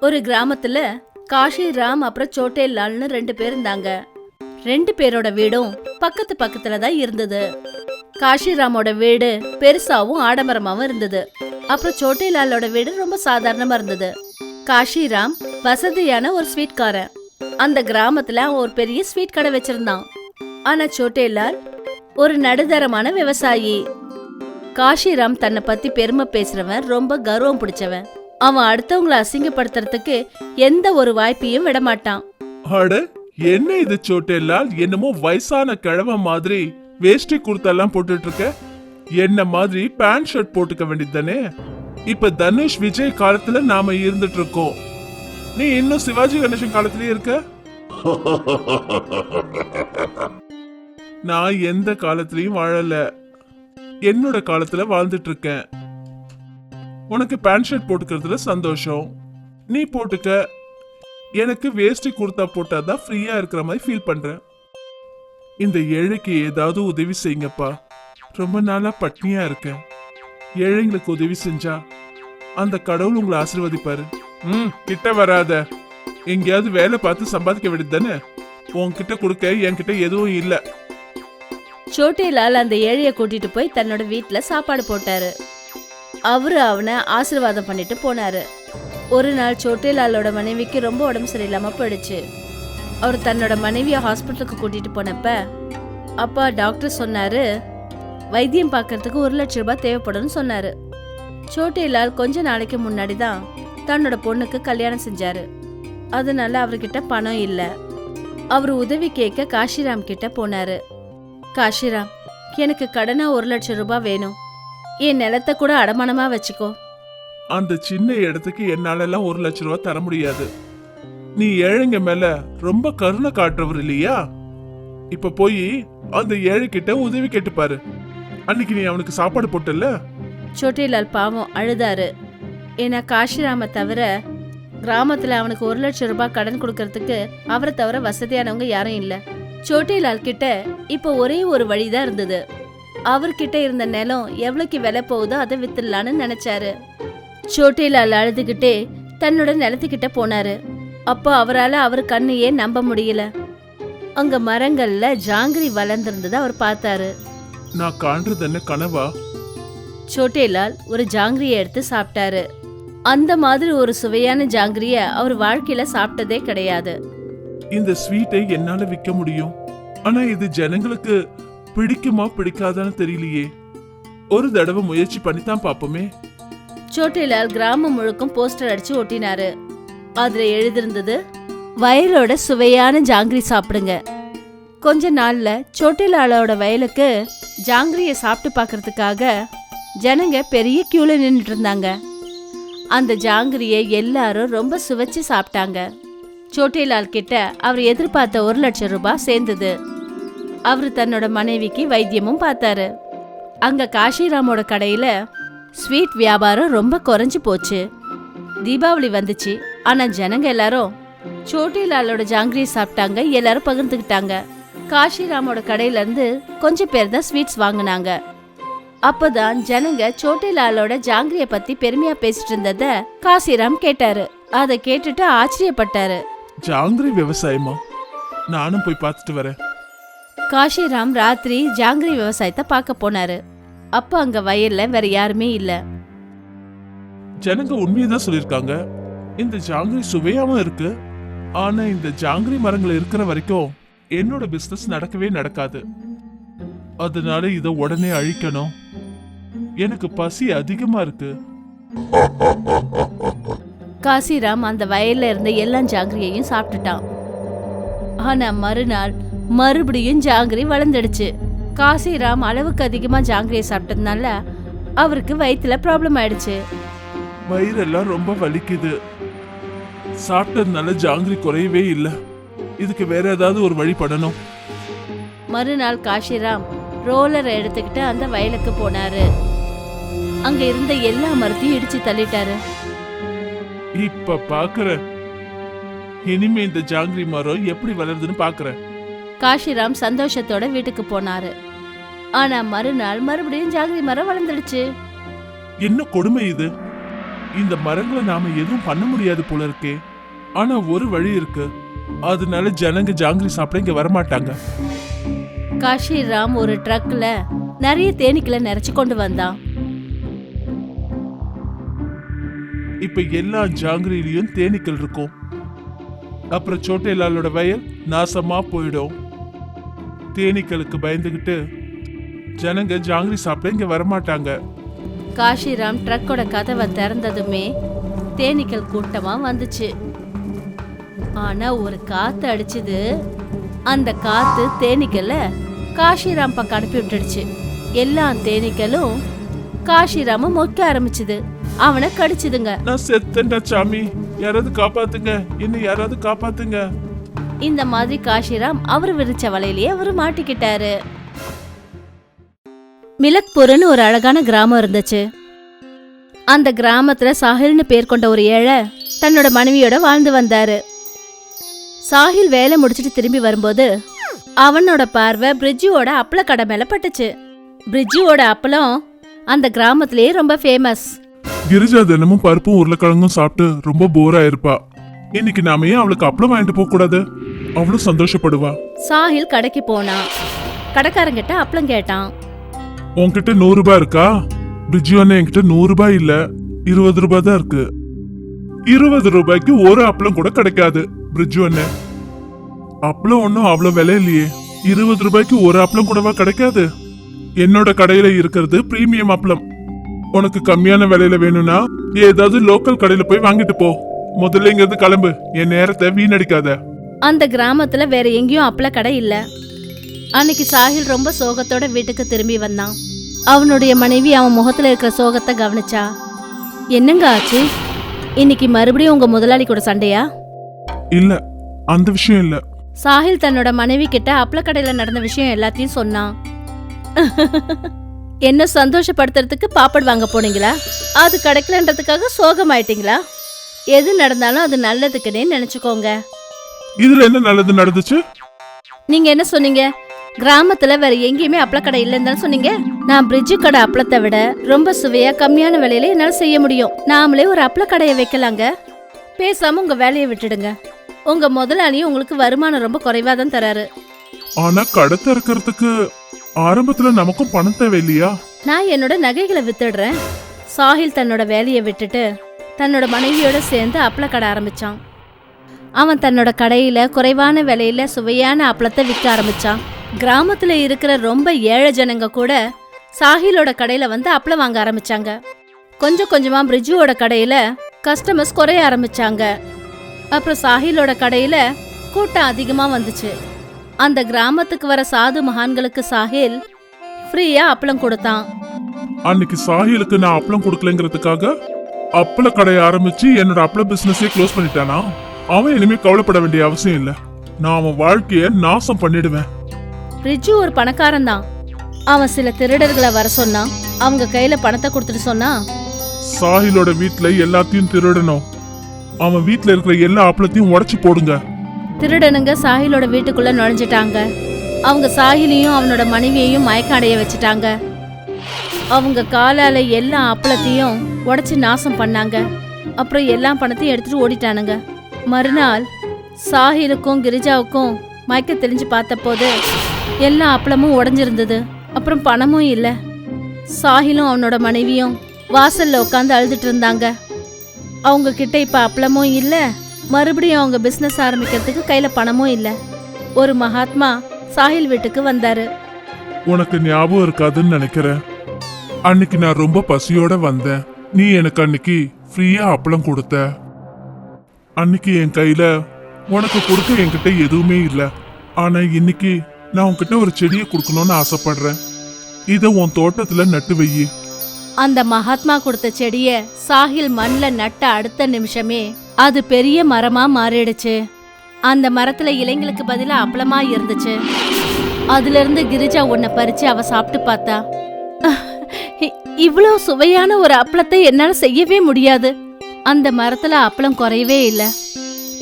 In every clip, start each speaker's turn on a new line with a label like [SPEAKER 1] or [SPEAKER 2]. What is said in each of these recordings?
[SPEAKER 1] ஒரு கிராமத்துல காஷி ராம் அப்புறம் சோட்டே லால்னு ரெண்டு பேர் இருந்தாங்க. ரெண்டு பேரோட வீடும் பக்கத்து பக்கத்துல தான் இருந்தது. காஷிராமோட வீடு பெருசாவும் ஆடம்பரமாவும் இருந்தது. அப்புறம் சோட்டே லாலோட வீடு ரொம்ப சாதாரணமா இருந்தது. காஷிராம் வசதியான ஒரு ஸ்வீட்காரன். அந்த கிராமத்துல அவன் ஒரு பெரிய ஸ்வீட் கடை வச்சிருந்தான். ஆனா சோட்டேலால் ஒரு நடுதரமான விவசாயி. காஷிராம் தன்னை பத்தி பெருமை பேசுறவன் ரொம்ப கர்வம் பிடிச்சவன். அவன் அடுத்தவங்கள அசிங்கப்படுத்துறதுக்கு எந்த ஒரு வாய்ப்பையும் விடமாட்டான்.
[SPEAKER 2] அட என்ன இது சோட்டெல்லாம் என்னமோ வயசான கிழவ மாதிரி வேஷ்டி குர்த்தெல்லாம் போட்டுட்டு இருக்க என்ன மாதிரி பேண்ட் ஷர்ட் போட்டுக்க வேண்டியதுதானே? இப்ப தனுஷ் விஜய் காலத்துல நாம இருந்துட்டு இருக்கோம் நீ இன்னும் சிவாஜி கணேசன் காலத்திலேயே இருக்க? நான் எந்த காலத்திலயும் வாழல. என்னோட காலத்துல வாழ்ந்துட்டு இருக்கேன் உனக்கு பேண்ட் ஷர்ட் போட்டுக்கிறதுல சந்தோஷம். நீ போட்டுக்க. எனக்கு வேஷ்டி குர்த்தா போட்டாதான் ஃப்ரீயாக இருக்கிற மாதிரி ஃபீல் பண்ணுறேன் இந்த ஏழைக்கு ஏதாவது உதவி செய்யுங்கப்பா. ரொம்ப நாளாக பட்னியாக இருக்கேன். ஏழைங்களுக்கு உதவி செஞ்சா அந்த கடவுள் உங்களை ஆசீர்வதிப்பாரு. ம் கிட்ட வராத. எங்கேயாவது வேலை பார்த்து சம்பாதிக்க வேண்டியது தானே? உன்கிட்ட கொடுக்க என்கிட்ட எதுவும் இல்லை.
[SPEAKER 1] சோட்டேலால் அந்த ஏழையை கூட்டிட்டு போய் தன்னோட வீட்டில் சாப்பாடு போட்டாரு. அவரு அவனை ஆசீர்வாதம் பண்ணிட்டு போனாரு. ஒரு நாள் சோட்டேலாலோட மனைவிக்கு ரொம்ப உடம்பு சரியில்லாம போயிடுச்சு. அவர் தன்னோட மனைவியை ஹாஸ்பிட்டலுக்கு கூட்டிட்டு போனப்ப அப்பா டாக்டர் சொன்னாரு வைத்தியம் பார்க்கறதுக்கு ஒரு லட்ச ரூபாய் தேவைப்படும்னு சொன்னாரு. சோட்டேலால் கொஞ்ச நாளைக்கு முன்னாடி தான் தன்னோட பொண்ணுக்கு கல்யாணம் செஞ்சாரு. அதனால அவர்கிட்ட பணம் இல்லை. அவர் உதவி கேட்க காஷிராம் கிட்ட போனாரு. காஷிராம் எனக்கு கடனா ஒரு லட்சம் ரூபாய் வேணும். என் நிலத்தை கூட அடமானமா வச்சுக்கோ.
[SPEAKER 2] அந்த சின்ன இடத்துக்கு என்னால எல்லாம் ஒரு லட்ச ரூபா தர முடியாது. நீ ஏழைங்க மேல ரொம்ப கருணை காட்டுறவர் இல்லையா? இப்ப போய் அந்த ஏழை கிட்ட உதவி கேட்டு பாரு. அன்னைக்கு நீ அவனுக்கு சாப்பாடு போட்டல
[SPEAKER 1] சோட்டிலால் பாவம் அழுதாரு. ஏன்னா காஷிராம தவிர கிராமத்துல அவனுக்கு ஒரு லட்சம் ரூபாய் கடன் கொடுக்கறதுக்கு அவரை தவிர வசதியானவங்க யாரும் இல்ல. சோட்டிலால் கிட்ட இப்போ ஒரே ஒரு வழிதான் இருந்தது. அவர்கிட்ட இருந்த நிலம் எவ்வளவுக்கு விலை போகுதோ அதை வித்துடலான்னு நினைச்சாரு. சோட்டிலால் அழுதுகிட்டே தன்னோட நிலத்துக்கிட்ட போனாரு. அப்போ அவரால் அவர் கண்ணையே நம்ப முடியல. அங்க மரங்கள்ல ஜாங்கிரி வளர்ந்திருந்ததை அவர் பார்த்தாரு.
[SPEAKER 2] நான் காண்றது என்ன கனவா?
[SPEAKER 1] சோட்டேலால் ஒரு ஜாங்கிரியை எடுத்து சாப்பிட்டாரு. அந்த மாதிரி ஒரு சுவையான ஜாங்கிரிய அவர் வாழ்க்கையில சாப்பிட்டதே கிடையாது.
[SPEAKER 2] இந்த ஸ்வீட்டை என்னால விற்க முடியும். ஆனா இது ஜனங்களுக்கு பிடிக்குமா பிடிக்காதான்னு தெரியலையே. ஒரு தடவை முயற்சி பண்ணித்தான் பாப்போமே
[SPEAKER 1] சோட்டிலால் கிராமம் முழுக்கும் போஸ்டர் அடிச்சு ஒட்டினாரு. அதுல எழுதிருந்தது வயலோட சுவையான ஜாங்கிரி சாப்பிடுங்க. கொஞ்ச நாள்ல சோட்டிலாலோட வயலுக்கு ஜாங்கிரியை சாப்பிட்டு பார்க்கறதுக்காக ஜனங்க பெரிய கியூல நின்றுட்டு இருந்தாங்க. அந்த ஜாங்கிரியை எல்லாரும் ரொம்ப சுவைச்சு சாப்பிட்டாங்க. சோட்டிலால் கிட்ட அவர் எதிர்பார்த்த ஒரு லட்சம் ரூபாய் சேர்ந்தது. அவர் தன்னோட மனைவிக்கு வைத்தியமும் பார்த்தாரு. அங்க காஷிராமோட கடையில ஸ்வீட் வியாபாரம் ரொம்ப குறைஞ்சு போச்சு. தீபாவளி வந்துச்சு. ஆனா ஜனங்க எல்லாரும் சோட்டிலாலோட ஜாங்கிரியை சாப்பிட்டாங்க எல்லாரும் பகிர்ந்துக்கிட்டாங்க. காஷிராமோட கடையில இருந்து கொஞ்சம் பேர் தான் ஸ்வீட்ஸ் வாங்கினாங்க. அப்பதான் ஜனங்க சோட்டிலாலோட ஜாங்கிரிய பத்தி பெருமையா பேசிட்டு இருந்தத காசிராம் கேட்டாரு. அதை கேட்டுட்டு ஆச்சரியப்பட்டாரு.
[SPEAKER 2] ஜாங்கிரி விவசாயமா? நானும் போய் பார்த்துட்டு வரேன்.
[SPEAKER 1] காஷிராம் ராத்திரி ஜாங்கிரி விவசாயத்தை பார்க்க போனாரு. அப்ப அங்க வயல்ல வேற யாருமே இல்ல.
[SPEAKER 2] ஜனங்க உண்மையதான் சொல்லிருக்காங்க இந்த ஜாங்கிரி சுவையாவும் இருக்கு. ஆனா இந்த ஜாங்கிரி மரங்கள் இருக்கிற வரைக்கும் என்னோட பிசினஸ் நடக்கவே நடக்காது. அதனால இத உடனே அழிக்கணும். எனக்கு பசி அதிகமா இருக்கு.
[SPEAKER 1] காசிராம் அந்த வயல்ல இருந்த எல்லா ஜாங்கிரியையும் சாப்பிட்டுட்டான். ஆனா மறுநாள் மறுபடியும் ஜாங்கிரி வளர்ந்துடுச்சு. காசிராம் அளவுக்கு அதிகமா ஜாங்கிரியை சாப்பிட்டதுனால அவருக்கு வயித்துல ப்ராப்ளம் ஆயிடுச்சு.
[SPEAKER 2] வயிறெல்லாம் ரொம்ப வலிக்குது. சாப்பிட்டதுனால ஜாங்கிரி குறையவே இல்லை. இதுக்கு வேற ஏதாவது ஒரு வழி பண்ணணும்.
[SPEAKER 1] மறுநாள் காஷிராம் ரோலரை எடுத்துக்கிட்டு அந்த வயலுக்கு போனாரு. அங்க இருந்த எல்லா மரத்தையும் இடிச்சு தள்ளிட்டாரு.
[SPEAKER 2] இப்ப பாக்குறேன். இனிமே இந்த ஜாங்கிரி மரம் எப்படி வளருதுன்னு பாக்குறேன்.
[SPEAKER 1] காஷிராம் சந்தோஷத்தோட வீட்டுக்கு போனாரு. ஆனா மறுநாள் மறுபடியும் ஜாங்கிரி மரம் வளர்ந்துடுச்சு.
[SPEAKER 2] என்ன கொடுமை இது? இந்த மரங்களை நாம எதுவும் பண்ண முடியாது போல இருக்கே. ஆனா ஒரு வழி இருக்கு. அதனால ஜனங்க ஜாங்கிரி சாப்பிட இங்க வரமாட்டாங்க.
[SPEAKER 1] காஷிராம் ஒரு ட்ரக்ல நிறைய தேனீக்களை நிறைச்சு கொண்டு வந்தான்.
[SPEAKER 2] இப்ப எல்லா ஜாங்கிரிலையும் தேனீக்கள் இருக்கும். அப்புறம் சோட்டைலாலோட வயல் நாசமா போயிடும். தேனீக்களுக்கு பயந்துகிட்டு ஜனங்க ஜாங்கிரி சாப்பிட இங்க வரமாட்டாங்க.
[SPEAKER 1] காஷிராம் ட்ரக்கோட கதவை திறந்ததுமே தேனீக்கள் கூட்டமா வந்துச்சு. ஆனா ஒரு காத்து அடிச்சுது. அந்த காத்து தேனீக்களை காஷிராம் பக்கம் அனுப்பி விட்டுடுச்சு. எல்லா தேனீக்களும் காஷிராம மொக்க ஆரம்பிச்சுது. அவனை கடிச்சுதுங்க.
[SPEAKER 2] நான் செத்தேன்டா சாமி. யாராவது காப்பாத்துங்க. என்ன யாராவது காப்பாத்துங்க.
[SPEAKER 1] இந்த மாதிரி காஷிராம் அவர் விரிச்ச வலையிலேயே அவர் மாட்டிக்கிட்டாரு. மிலக்பூர்னு ஒரு அழகான கிராமம் இருந்துச்சு. அந்த கிராமத்துல சாஹில்னு பேர் கொண்ட ஒரு ஏழை தன்னோட மனைவியோட வாழ்ந்து வந்தாரு. சாஹில் வேலை முடிச்சிட்டு திரும்பி வரும்போது அவனோட பார்வை பிரிட்ஜுவோட அப்பள கடை மேல பட்டுச்சு. பிரிட்ஜுவோட அப்பளம் அந்த கிராமத்திலேயே ரொம்ப ஃபேமஸ்
[SPEAKER 2] கிரிஜா தினமும் பருப்பும் உருளைக்கிழங்கும் சாப்பிட்டு ரொம்ப போரா இருப்பா இன்னைக்கு நாம ஏன் அவளுக்கு அப்பளம் வாங்கிட்டு போக கூடாது? அவ்வளவு சந்தோஷப்படுவா.
[SPEAKER 1] சாஹில் கடைக்கு போனான் கடைக்காரங்கிட்ட அப்பளம் கேட்டான்.
[SPEAKER 2] உன்கிட்ட நூறு ரூபாய் இருக்கா? பிரிட்ஜி அண்ணன் என்கிட்ட நூறு ரூபாய் இல்ல. இருபது ரூபாய் தான் இருக்கு. இருபது ரூபாய்க்கு ஒரு அப்பளம் கூட கிடைக்காது பிரிட்ஜு அண்ணன் அப்பளம் ஒன்றும் அவ்வளோ விலை இல்லையே. இருபது ரூபாய்க்கு ஒரு அப்பளம் கூடவா கிடைக்காது? என்னோட கடையில இருக்கிறது பிரீமியம் அப்பளம். உனக்கு கம்மியான விலையில வேணும்னா ஏதாவது லோக்கல் கடையில போய் வாங்கிட்டு போ. முதல்ல இங்க இருந்து கிளம்பு. என் நேரத்தை வீணடிக்காத.
[SPEAKER 1] அந்த கிராமத்துல வேற எங்கேயும் அப்பள கடை இல்ல. அன்னைக்கு சாஹில் ரொம்ப சோகத்தோட வீட்டுக்கு திரும்பி வந்தான். அவனுடைய மனைவி அவன் முகத்துல இருக்கிற சோகத்தை கவனிச்சா. என்னங்க ஆச்சு? இன்னைக்கு மறுபடியும் உங்க முதலாளி கூட சண்டையா?
[SPEAKER 2] இல்ல அந்த விஷயம் இல்ல.
[SPEAKER 1] சாஹில் தன்னோட மனைவி கிட்ட அப்பள கடையில நடந்த விஷயம் எல்லாத்தையும் சொன்னான். என்ன சந்தோஷப்படுத்துறதுக்கு பாப்பட் வாங்க போனீங்களா? அது கிடைக்கலன்றதுக்காக சோகமாயிட்டீங்களா? எது நடந்தாலும் அது நல்லதுக்குன்னே நினைச்சுக்கோங்க.
[SPEAKER 2] இதுல என்ன நல்லது நடந்துச்சு?
[SPEAKER 1] நீங்க என்ன சொன்னீங்க? கிராமத்துல வேற எங்கேயுமே அப்பளக்கடை இல்லைன்னு தானே சொன்னீங்க? நான் பிரிட்ஜு கடை அப்பளத்தை விட ரொம்ப சுவையா கம்மியான விலையில என்னால செய்ய முடியும். நாமளே ஒரு அப்பளக்கடையை வைக்கலாங்க. பேசாம உங்க வேலையை விட்டுடுங்க. உங்க முதலாளியும் உங்களுக்கு வருமானம் ரொம்ப குறைவா தான் தராரு.
[SPEAKER 2] ஆனா கடை திறக்கிறதுக்கு ஆரம்பத்துல நமக்கும் பணம் தேவை இல்லையா
[SPEAKER 1] நான் என்னோட நகைகளை வித்துடுறேன். சாஹில் தன்னோட வேலையை விட்டுட்டு தன்னோட மனைவியோட சேர்ந்து அப்பளக்கடை ஆரம்பித்தான் அவன் தன்னோட கடையில் குறைவான விலையில் சுவையான அப்பளத்தை விற்க ஆரம்பிச்சான். கிராமத்தில் இருக்கிற ரொம்ப ஏழை ஜனங்க கூட சாஹிலோட கடையில் வந்து அப்பளம் வாங்க ஆரம்பித்தாங்க கொஞ்சம் கொஞ்சமாக பிரிஜுவோட கடையில் கஸ்டமர்ஸ் குறைய ஆரம்பிச்சாங்க. அப்புறம் சாஹிலோட கடையில் கூட்டம் அதிகமாக வந்துச்சு. அந்த கிராமத்துக்கு வர சாது மகான்களுக்கு சாஹில் ஃப்ரீயா அப்பளம் கொடுத்தான்.
[SPEAKER 2] அன்னைக்கு சாஹிலுக்கு நான் அப்பளம் கொடுக்கலங்கிறதுக்காக அப்பள கடையை ஆரம்பிச்சு என்னோட அப்பள பிசினஸே க்ளோஸ் பண்ணிட்டானா? அவன் இனிமே கவலைப்பட வேண்டிய அவசியம் இல்ல. நான் அவன் வாழ்க்கைய நாசம் பண்ணிடுவேன்.
[SPEAKER 1] ரிஜு ஒரு பணக்காரன் தான். அவன் சில திருடர்களை வர சொன்னான் அவங்க கையில பணத்தை கொடுத்துட்டு சொன்னா?
[SPEAKER 2] சாஹிலோட வீட்ல எல்லாத்தையும் திருடணும். அவன் வீட்ல இருக்கிற எல்லா அப்பளத்தையும் உடைச்சு போடுங்க.
[SPEAKER 1] திருடனுங்க சாஹிலோட வீட்டுக்குள்ள நுழைஞ்சிட்டாங்க. அவங்க சாஹிலையும் அவனோட மனைவியையும் மயக்க அடைய வச்சுட்டாங்க. அவங்க காலால எல்லா அப்பளத்தையும் உடச்சி நாசம் பண்ணாங்க. அப்புறம் எல்லா பணத்தையும் எடுத்துட்டு ஓடிட்டானுங்க. மறுநாள் சாஹிலுக்கும் கிரிஜாவுக்கும் மயக்க தெளிஞ்சு பார்த்தபோது எல்லா அப்பளமும் உடஞ்சிருந்தது. அப்புறம் பணமும் இல்லை. சாஹிலும் அவனோட மனைவியும் வாசல்ல உட்காந்து அழுதுட்டு இருந்தாங்க. அவங்க கிட்ட இப்ப அப்பளமும் இல்லை. மறுபடியும் அவங்க பிசினஸ் ஆரம்பிக்கிறதுக்கு கையில பணமும் இல்லை. ஒரு மகாத்மா சாஹில் வீட்டுக்கு வந்தாரு.
[SPEAKER 2] உனக்கு ஞாபகம் இருக்காதுன்னு நினைக்கிறேன். அன்னைக்கு நான் ரொம்ப பசியோட வந்தேன். நீ எனக்கு அன்னைக்கு ஃப்ரீயா அப்பளம் கொடுத்த. அன்னைக்கு என் கையில உனக்கு கொடுக்க என்கிட்ட எதுவுமே இல்லை. ஆனா இன்னைக்கு நான் உன்கிட்ட ஒரு செடியை கொடுக்கணும்னு ஆசைப்படுறேன். இதை உன் தோட்டத்துல நட்டு வையி.
[SPEAKER 1] அந்த மகாத்மா கொடுத்த செடிய சாஹில் மண்ல நட்ட அடுத்த நிமிஷமே அது பெரிய மரமா மாறிடுச்சு. அந்த மரத்துல இலைங்களுக்கு பதிலா அப்பளமா இருந்துச்சு. அதுல இருந்து கிரிஜா உன்னை பறிச்சு அவ சாப்பிட்டு பார்த்தா. இ- இவ்வளவு சுவையான ஒரு அப்பளத்தை என்னால செய்யவே முடியாது. அந்த மரத்துல அப்பளம் குறையவே இல்ல.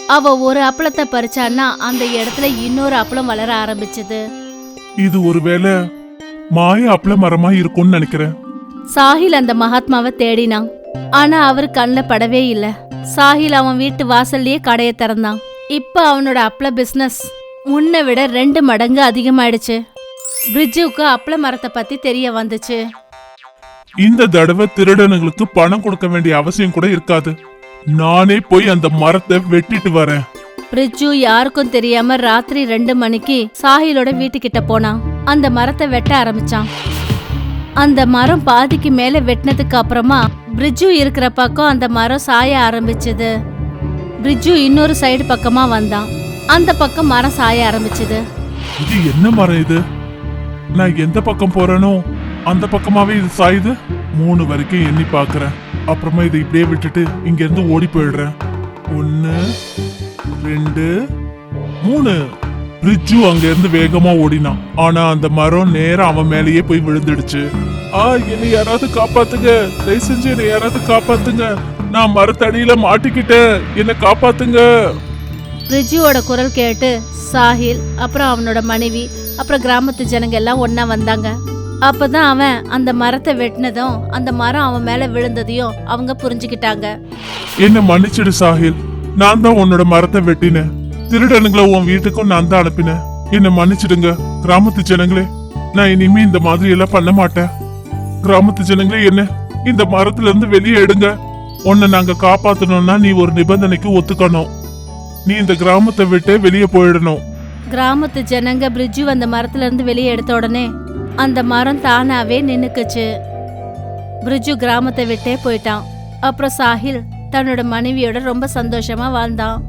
[SPEAKER 1] அவ ஒரு அப்பளத்தை பறிச்சான்னா அந்த இடத்துல இன்னொரு அப்பளம் வளர ஆரம்பிச்சது.
[SPEAKER 2] இது ஒருவேளை மாய அப்பள மரமா இருக்கும்னு நினைக்கிறேன்.
[SPEAKER 1] சாஹில் அந்த மகாத்மாவை தேடினான். ஆனா அவர் கண்ணில் படவே இல்ல. சாஹில் அவன் வீட்டு வாசல்லயே கடையை திறந்தான். இப்ப அவனோட அப்பள பிசினஸ் முன்னை விட ரெண்டு மடங்கு அதிகமாயிடுச்சு. பிரிட்ஜுக்கு அப்பள மரத்தை பத்தி தெரிய வந்துச்சு.
[SPEAKER 2] இந்த தடவை திருடனுங்களுக்கு பணம் கொடுக்க வேண்டிய அவசியம் கூட இருக்காது. நானே போய் அந்த மரத்தை வெட்டிட்டு வரேன்.
[SPEAKER 1] பிரிட்ஜு யாருக்கும் தெரியாம ராத்திரி ரெண்டு மணிக்கு சாஹிலோட வீட்டுக்கிட்ட போனான். அந்த மரத்தை வெட்ட ஆரம்பிச்சான். அந்த மரம் பாதிக்கு மேல வெட்டினதுக்கு அப்புறமா பிரிட்ஜு இருக்கிற பக்கம் அந்த மரம் சாய ஆரம்பிச்சது. பிரிட்ஜு இன்னொரு சைடு பக்கமா வந்தான். அந்த பக்கம் மரம் சாய ஆரம்பிச்சது.
[SPEAKER 2] இது என்ன மரம் இது? நான் எந்த பக்கம் போறேனோ? அந்த பக்கமாவே இது சாயுது? மூணு வரைக்கும் எண்ணி பாக்குறேன் அப்புறமா இதை இப்படியே விட்டுட்டு இங்க இருந்து ஓடி போயிடுறேன். ஒன்னு ரெண்டு மூணு. பிரிட்ஜு அங்க இருந்து வேகமா ஓடினான். ஆனா அந்த மரம் நேரம் அவன் மேலேயே போய் விழுந்துடுச்சு. ஆ என்னை யாராவது காப்பாத்துங்க. தயவு செஞ்சு என்னை யாராவது காப்பாத்துங்க. நான் மரத்தடியில மாட்டிக்கிட்டேன். என்னை காப்பாத்துங்க.
[SPEAKER 1] பிரிட்ஜுவோட குரல் கேட்டு சாஹில் அப்புறம் அவனோட மனைவி அப்புறம் கிராமத்து ஜனங்க எல்லாம் ஒன்னா வந்தாங்க. அப்பதான் அவன் அந்த மரத்தை வெட்டினதும் அந்த மரம் அவன் மேல விழுந்ததையும் அவங்க புரிஞ்சுக்கிட்டாங்க.
[SPEAKER 2] என்ன மன்னிச்சிடு சாஹில். நான் தான் உன்னோட மரத்தை வெட்டினேன். திருடனுங்களை உன் வீட்டுக்கும் நான் தான் அனுப்பினேன். என்ன மன்னிச்சிடுங்க கிராமத்து ஜனங்களே. நான் இனிமே இந்த மாதிரி எல்லாம் பண்ண மாட்டேன். கிராமத்து ஜனங்களே என்ன இந்த மரத்துல இருந்து வெளியே எடுங்க. உன்னை நாங்க காப்பாத்தணும்னா நீ ஒரு நிபந்தனைக்கு ஒத்துக்கணும். நீ இந்த கிராமத்தை விட்டு வெளியே போயிடணும்.
[SPEAKER 1] கிராமத்து ஜனங்க பிரிட்ஜு அந்த மரத்துல இருந்து வெளியே எடுத்த உடனே அந்த மரம் தானாவே நின்னுக்குச்சு. பிரிட்ஜு கிராமத்தை விட்டே போயிட்டான். அப்புறம் சாஹில் தன்னோட மனைவியோட ரொம்ப சந்தோஷமா வாழ்ந்தான்.